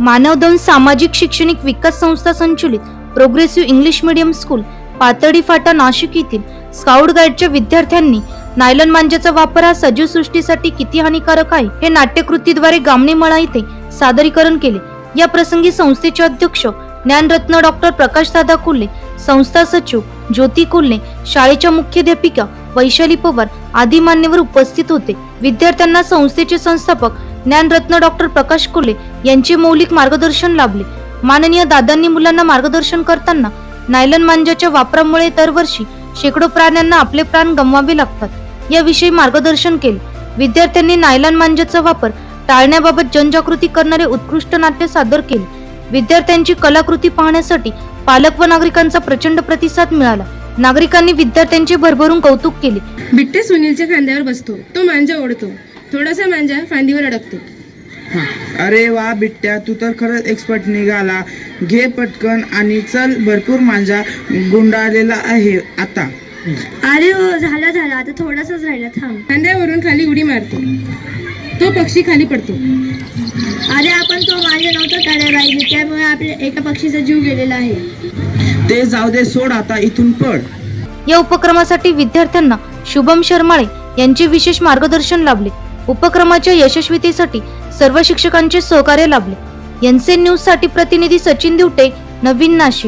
मानवधन सामाजिक शैक्षणिक विकास संस्था संचलित प्रोग्रेसिव्ह इंग्लिश मीडियम स्कूल पातळी फाटा नाशिक येथील स्काउट गाईडच्या विद्यार्थ्यांनी नायलन मांजाचा वापर हा सजीव सृष्टीसाठी किती हानिकारक आहे हे नाट्यकृतीद्वारे गामणे मळा येथे सादरीकरण केले. या प्रसंगी संस्थेचे अध्यक्ष ज्ञानरत्न डॉक्टर प्रकाश दादा कुल्ले संस्था सचिव ज्योती कुल्ले शाळेच्या मुख्याध्यापिका वैशाली पवार आदी मान्यवर उपस्थित होते. विद्यार्थ्यांना संस्थेचे संस्थापक ज्ञानरत्न डॉक्टर प्रकाश कुले यांचे मौलिक मार्गदर्शन लाभले. माननीय दादांनी मुलांना मार्गदर्शन करताना नायलन मांजाच्या वापरामुळे दरवर्षी शेकडो प्राण्यांना आपले प्राण गमवावे लागतात. याविषयी मार्गदर्शन केले. विद्यार्थ्यांनी नायलन मांजाचा वापर टाळण्याबाबत जनजागृती करणारे उत्कृष्ट नाट्य सादर केले. विद्यार्थ्यांची कलाकृती पाहण्यासाठी पालक व नागरिकांचा प्रचंड प्रतिसाद मिळाला. नागरिकांनी विद्यार्थ्यांचे भरभरून कौतुक केले. बिट्टे सुनीलच्या खांद्यावर बसतो. तो मांजा ओढतो. थोडासा मांजा फांदीवर अडकतो. हा. अरे वा बिट्ट्या तू तर खरंच एक्सपर्ट निघाला. घे पटकन आणि चल भरपूर मांजा गुंडाळलेला आहे आता. अरे हो झालं झालं. आता थोडासाच राहिला थांब. खांद्यावरून खाली उडी मारतो. तो पक्षी खाली पडतो. अरे आपण तो माझे नव्हतं करायला पाहिजे त्यामुळे आपल्या एका पक्षीचा जीव गेलेला आहे. ते जाऊ दे सोड आता इथून पड या उपक्रमासाठी विद्यार्थ्यांना शुभम शर्माळे यांचे विशेष मार्गदर्शन लाभले. उपक्रमाच्या यशस्वीतेसाठी सर्व शिक्षकांचे सहकार्य लाभले. एनसेन न्यूजसाठी प्रतिनिधी सचिन दिवटे नवीन नाशिक.